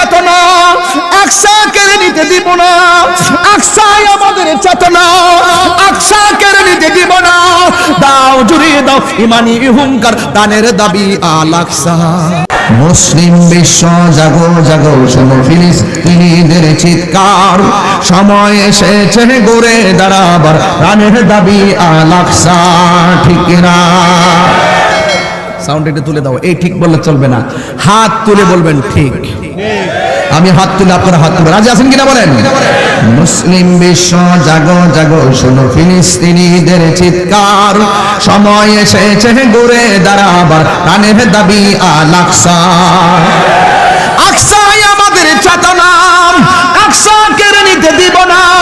চেতনা, আকসা কেড়ে নিতে দিব না। আমাদের চেতনা কেড়ে নিতে দিব না। দাও জুড়িয়ে দাও ইমানি হুঙ্কার, দানের দাবি আল আকসা। মুসলিম বিশ্ব, জাগো জাগো, শোনো ফিলিস্তিনিদের চিৎকার। সময় এসেছে গড়ে দাঁড়াবার, প্রাণের দাবি আল আকসা, ঠিক না সাউন্ড এটা তুলে দাও, এই ঠিক বললে চলবে না। হাত তুলে বলবেন, ঠিক। আমি হাত তুলে আপনারা হাত তুলে রাজি আছেন কিনা বলেন? মুসলিম বিশ্ব, জাগো জাগো, শোনো ফিলিস্তিনিদের চিৎকার। সময় এসেছে ঘুরে দাঁড়াবার কানে দাবি আল আকসা। আকসাই আমাদের চেতনা। আকসা কেড়ে নিতে দিব না।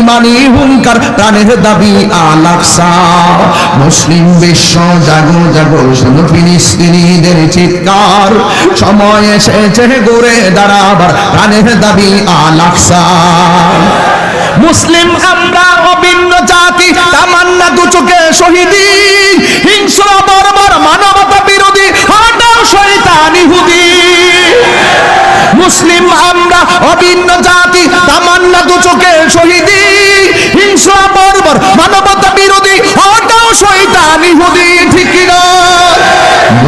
ইমানি হুঙ্কার, প্রাণের দাবি আল আকসা মুসলিম বিশ্ব জাগো জাগো ফিলিস্তিনিদের চিৎকার। সময় এসেছে দাঁড়াবার, প্রাণের দাবি আল মুসলিম আমরা অভিন্ন জাতি, তামান্না দুচুকে শহীদি। মুসলিম আমরা, অভিন্ন জাতি, তামান্না দু চোখে শহীদি। হিংসা বর্বর, মানবতা বিরোধী হটাও শহীদ ইহুদি।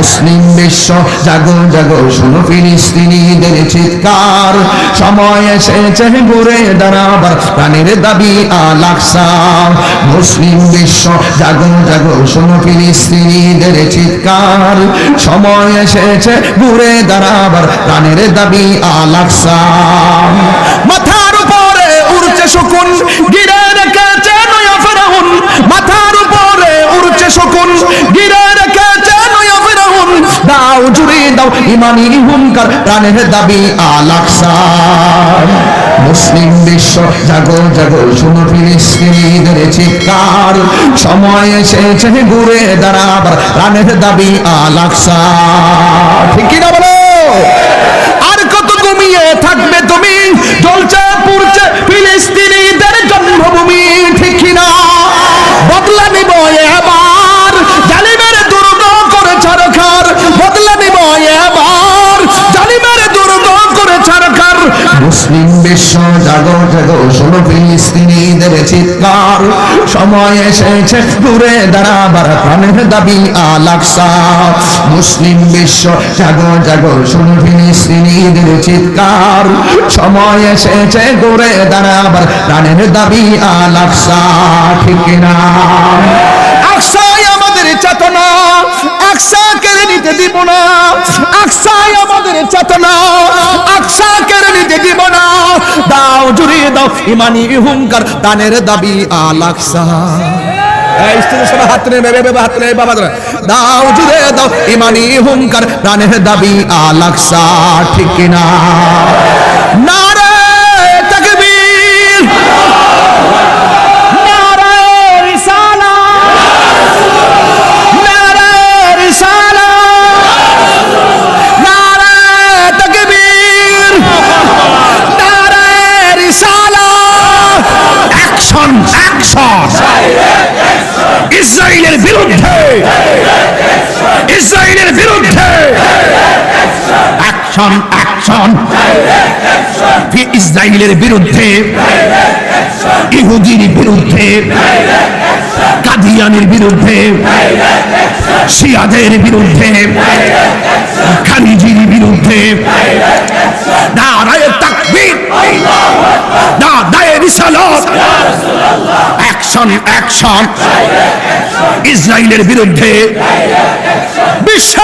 মুসলিম বিশ্ব জাগো জাগো শোনো ফিলিস্তিনিদের চিৎকার। সময় এসেছে ঘুরে দাঁড়াবার, প্রাণের দাবি আল আকসা মুসলিম বিশ্ব জাগো জাগো শোনো ফিলিস্তিনিদের চিৎকার। সময় এসেছে ঘুরে দাঁড়াবার, প্রাণের দাবি আল আকসা মাথার উপরে উড়ছে শকুন দাও ইমানি হুমকার প্রাণের দাবি আলাকসা মুসলিম বিশ্ব, জাগো জাগো, শুনো ফিলিস্তিনিদের চিৎকার। সময় এসেছে ঘুরে দাঁড়াবার, প্রাণের দাবি আলাকসা ঠিক কিনা বলো? মুসলিম বিশ্ব জাগো জাগো শোনো ফিলিস্তিনিদের চিৎকার। সময় এসেছে ঘুরে দাঁড়াবার প্রাণের দাবি আল আকসা মুসলিম বিশ্ব জাগো জাগো শোনো ফিলিস্তিনিদের চিৎকার। সময় এসেছে ঘুরে দাঁড়াবার প্রাণের দাবি আল আকসা ঠিক না আকসাই আমাদের চেতনা আকসা কেড়ে দিব না। আকসাই আমাদের চেতনা। আকসা কেড়ে দিব না। দাও জুড়িয়ে দাও ইমানি হুঙ্কার, দানের দাবি আল আকসা। দাও দাও দাবি ঠিক না অ্যাকশন অ্যাকশন ইসরায়েলের বিরুদ্ধে! ইসরায়েলের বিরুদ্ধে! অ্যাকশন অ্যাকশন ইসরায়েলের বিরুদ্ধে! ইহুদির বিরুদ্ধে! কাদিয়ানের বিরুদ্ধে! শিয়াদের বিরুদ্ধে! খানিজির বিরুদ্ধে! নারায় তাকবীর! রিসালাত অ্যাকশন অ্যাকশন ইসরায়েলের বিরুদ্ধে বিশ্ব